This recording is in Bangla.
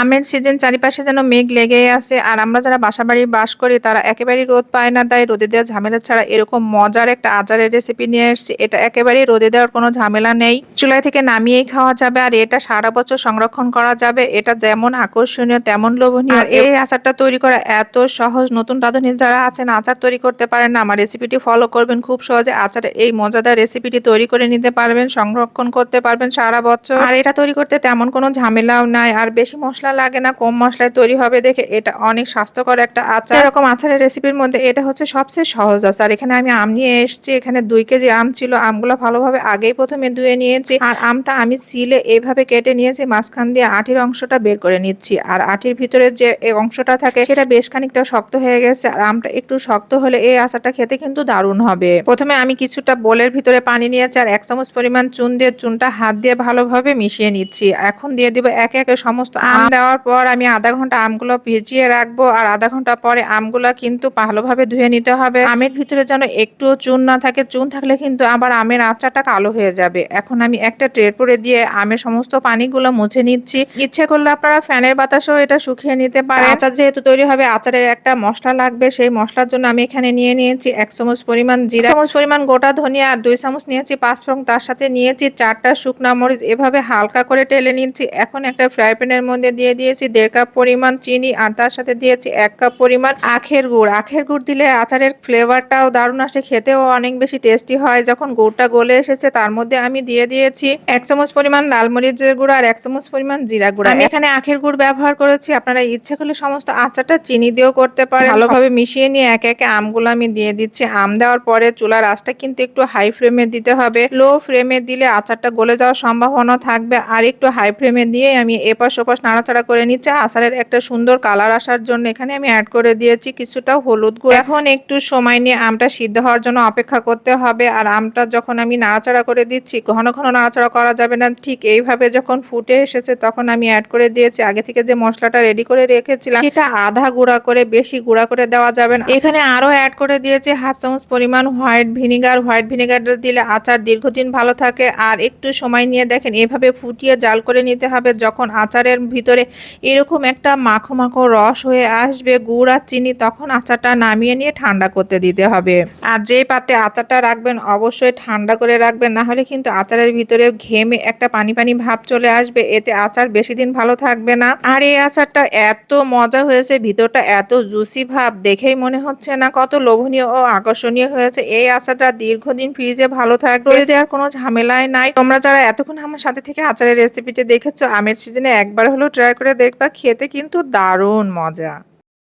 আমের সিজন চারিপাশে যেন মেঘ লেগেই আছে আর আমরা যারা বাসা বাড়ি বাস করি তারা একেবারেই রোদ পায় না। তাই রোদে দেওয়া ঝামেলা ছাড়া এরকম মজার একটা আচারের রেসিপি নিয়ে এসেছি। এটা একেবারেই রোদে দেওয়ার কোনো ঝামেলা নেই। চুলাই থেকে নামিয়েই খাওয়া যাবে আর এটা সারা বছর সংরক্ষণ করা যাবে। এটা যেমন আকর্ষণীয় তেমন লোভনীয়। এই আচারটা তৈরি করা এত সহজ। নতুন রাঁধুনি যারা আছেন আচার তৈরি করতে পারেন না। আমার রেসিপিটি ফলো করবেন খুব সহজে। আচারের এই মজাদার রেসিপিটি তৈরি করে নিতে পারবেন সংরক্ষণ করতে পারবেন সারা বছর। আর এটা তৈরি করতে তেমন কোনো ঝামেলাও নাই। আর বেশি মশলা লাগে না কম মশলায় তৈরি হবে দেখে এটা অনেক স্বাস্থ্যকর একটা আচার। এরকম আচারের রেসিপির মধ্যে এটা হচ্ছে সবচেয়ে সহজ আচার। এখানে আমি আম নিয়ে এসেছি এখানে দুই কেজি আম ছিল আমগুলো ভালোভাবে আগেই প্রথমে ধুয়ে নিয়েছি। আর আমটা আমি সিলে এইভাবে কেটে নিয়েছি মাঝখান দিয়ে আটির অংশটা বের করে নিচ্ছি। আর আটির ভিতরে যে অংশটা থাকে সেটা বেশ খানিকটা শক্ত হয়ে গেছে। আর আমটা একটু শক্ত হলে এই আচারটা খেতে কিন্তু দারুণ হবে। প্রথমে আমি কিছুটা বোলের ভিতরে পানি নিয়েছি আর এক চামচ পরিমাণ চুন দিয়ে চুনটা হাত দিয়ে ভালোভাবে মিশিয়ে নিচ্ছি। এখন দিয়ে দিব একে একে সমস্ত আম দেওয়ার পর আমি আধা ঘণ্টা আমগুলো ভিজিয়ে রাখব আর আধা ঘণ্টা পরে আমগুলো কিন্তু ভালোভাবে ধুয়ে নিতে হবে। আমের ভিতরে যেন একটুও চুন না থাকে, চুন থাকলে কিন্তু আবার আমের আচারটা কালো হয়ে যাবে। এখন আমি একটা ট্রে করে দিয়ে আমের সমস্ত পানিগুলো মুছে নিচ্ছি। ইচ্ছে করলে আপনারা ফ্যানের বাতাসও এটা শুকিয়ে নিতে পারেন। আচার যেহেতু তৈরি হবে, আচারের একটা মশলা লাগবে, সেই মশলার জন্য আমি এখানে নিয়ে নিয়েছি এক চামচ পরিমাণ জিরা চামচ পরিমাণ গোটা ধনিয়া আর দুই চামচ নিয়েছি পাঁচ পাঁচফোড়ন। তার সাথে নিয়েছি চারটা শুকনা মরিচ। এভাবে হালকা করে টেলে নিচ্ছি। এখন একটা ফ্রাই প্যানের মধ্যে দিয়ে দিয়েছি দেড় কাপ পরিমাণ চিনি আর তার সাথে দিয়েছি এক কাপ পরিমাণ আখের গুড়। আখের গুড় দিলে আচারের ফ্লেভারটাও দারুণ আসে, খেতেও অনেক বেশি টেস্টি হয়। যখন গুড়টা গলে এসেছে, তার মধ্যে আমি দিয়ে দিয়েছি এক চামচ পরিমাণ লাল মরিচের গুঁড়ো আর এক চামচ পরিমাণ জিরা গুঁড়া। আমি এখানে আখের গুড় ব্যবহার করেছি। আপনারা ইচ্ছে করলে সমস্ত আচারটা চিনি দিয়েও করতে পারেন। ভালোভাবে মিশিয়ে নিয়ে একে একে আমগুলো আমি দিয়ে দিচ্ছি। আম দেওয়ার পরে চুলার আঁচটা কিন্তু একটু হাই ফ্লেমে দিতে হবে। লো ফ্লেমে দিলে আচারটা গলে যাওয়ার সম্ভাবনা থাকবে। আর একটু হাই ফ্লেমে দিয়ে আমি এপাশ ওপাশ নাড়াচাড়া করে নিচ্ছে। আচারের একটা সুন্দর কালার আসার জন্য এখানে আমি অ্যাড করে দিয়েছি কিছুটা হলুদ গুঁড়ো। এখন একটু সময় নিয়ে আমটা সিদ্ধ হওয়ার জন্য অপেক্ষা করতে হবে আর আমটা যখন আমি নাড়াচাড়া করে দিচ্ছি, ঘন ঘন নাড়াচাড়া করা যাবে না। ঠিক এইভাবে যখন ফুটে এসেছে তখন আমি অ্যাড করে দিয়েছি। আগে থেকে যে মশলাটা রেডি করে রেখেছিলাম, সেটা আধা গুঁড়া করে, বেশি গুঁড়া করে দেওয়া যাবে না। এখানে আরও অ্যাড করে দিয়েছি হাফ চামচ পরিমাণ হোয়াইট ভিনিগার হোয়াইট ভিনিগারটা দিলে আচার দীর্ঘদিন ভালো থাকে। আর একটু সময় নিয়ে দেখেন, এভাবে ফুটিয়ে জাল করে নিতে হবে। যখন আচারের ভিতরে এরকম একটা মাখো মাখো রস হয়ে আসবে, গুড় আর চিনি তখন আচারটা নামিয়ে নিয়ে ঠান্ডা করতে দিতে হবে। আর যে পাত্রে আচারটা রাখবেন অবশ্যই ঠান্ডা করে রাখবেন, না হলে কিন্তু আচারের ভিতরে ঘেমে একটা পানি পানি ভাব চলে আসবে, এতে আচার বেশি দিন ভালো থাকবে না। আর এই আচারটা এত মজা হয়েছে, ভিতরটা এত জুসি ভাব, দেখেই মনে হচ্ছে না কত লোভনীয় ও আকর্ষণীয় হয়েছে। এই আচারটা দীর্ঘদিন ফ্রিজে ভালো থাকবে রোদে আর কোনো ঝামেলাই নাই। তোমরা যারা এতক্ষণ আমার সাথে থেকে আচারের রেসিপিটি দেখেছ, আমের সিজনে একবার হলেও ট্রাই করে দেখবা খেতে কিন্তু দারুণ মজা।